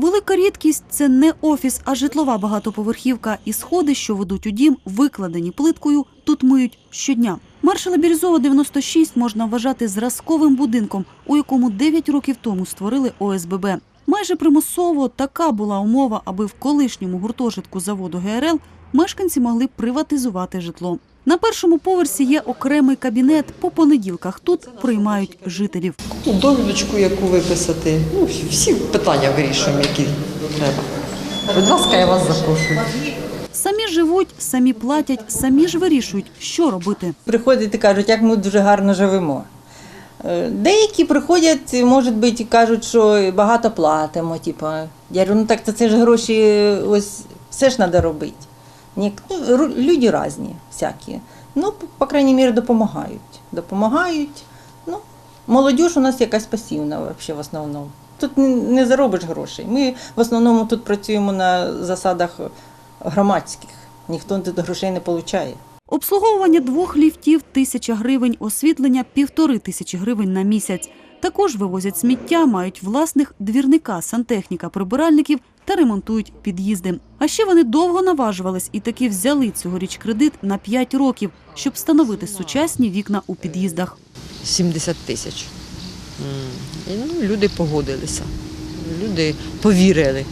Велика рідкість це не офіс, а житлова багатоповерхівка. І сходи, що ведуть у дім, викладені плиткою, тут миють щодня. Маршала Бірюзова 96 можна вважати зразковим будинком, у якому 9 років тому створили ОСББ. Майже примусово така була умова, аби в колишньому гуртожитку заводу ГРЛ мешканці могли приватизувати житло. На першому поверсі є окремий кабінет. По понеділках тут приймають жителів. Ну, довідочку, яку виписати. Ну, всі питання вирішуємо, які треба. Будь ласка, я вас запрошую. Самі живуть, самі платять, самі ж вирішують, що робити. приходять і кажуть, як ми дуже гарно живемо. Е, Деякі приходять, може бути, кажуть, що багато платимо. Типу. Я говорю, ну так це ж гроші, ось все ж треба робити. Ну, люди різні, всякі. Ну, по крайній мірі, допомагають. Допомагають. Ну, молодіж у нас якась пасивна взагалі, в основному. Тут не заробиш грошей. Ми в основному тут працюємо на засадах громадських. Ніхто тут грошей не отримує. Обслуговування двох ліфтів – тисяча гривень, освітлення – півтори тисячі гривень на місяць. Також вивозять сміття, мають власних двірника, сантехніка, прибиральників та ремонтують під'їзди. А ще вони довго наважувались і таки взяли цьогоріч кредит на 5 років, щоб встановити сучасні вікна у під'їздах. 70 тисяч. Ну, люди погодилися. Люди повірили,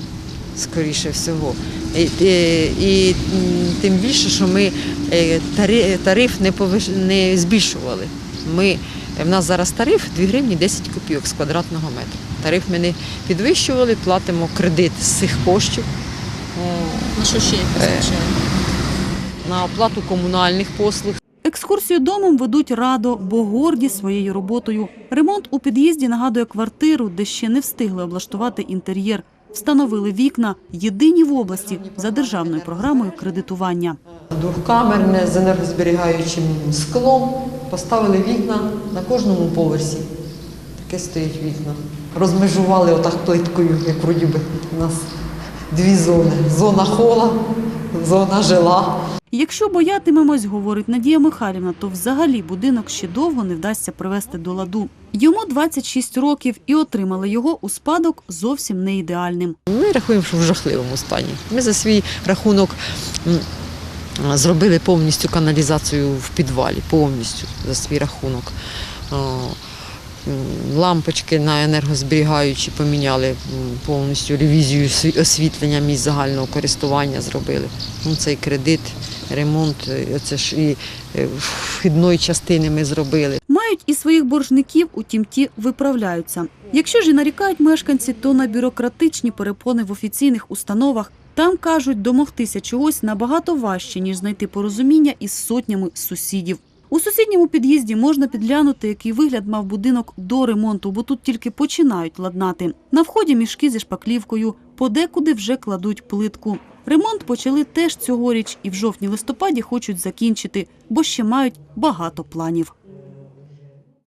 скоріше всього. І, і, і тим більше, що ми е, тариф не, повиш... не збільшували. Ми, в нас зараз тариф 2 гривні 10 копійок з квадратного метра. Тариф ми не підвищували, платимо кредит з цих коштів. На що ще вистачає? на оплату комунальних послуг. Екскурсію домом ведуть радо, бо горді своєю роботою. Ремонт у під'їзді нагадує квартиру, де ще не встигли облаштувати інтер'єр. Встановили вікна єдині в області за державною програмою кредитування. Двокамерне з енергозберігаючим склом. Поставили вікна на кожному поверсі. Таке стоїть вікна. Розмежували отак плиткою, як вроді би у нас дві зони. Зона хола, зона жила. Якщо боятимемось, говорить Надія Михайлівна, то взагалі будинок ще довго не вдасться привести до ладу. Йому 26 років і отримали його у спадок зовсім не ідеальним. Ми рахуємо, що в жахливому стані. Ми за свій рахунок зробили повністю каналізацію в підвалі, повністю за свій рахунок. Лампочки на енергозберігаючі поміняли повністю ревізію осві- освітлення місць загального користування зробили. Ну, цей кредит, ремонт, е, це ж і е, вхідної частини ми зробили. Мають і своїх боржників, утім ті виправляються. Якщо ж і нарікають мешканці, то на бюрократичні перепони в офіційних установах. Там кажуть, домогтися чогось набагато важче, ніж знайти порозуміння із сотнями сусідів. У сусідньому під'їзді можна підглянути, який вигляд мав будинок до ремонту, бо тут тільки починають ладнати. На вході мішки зі шпаклівкою, подекуди вже кладуть плитку. Ремонт почали теж цьогоріч і в жовтні-листопаді хочуть закінчити, бо ще мають багато планів.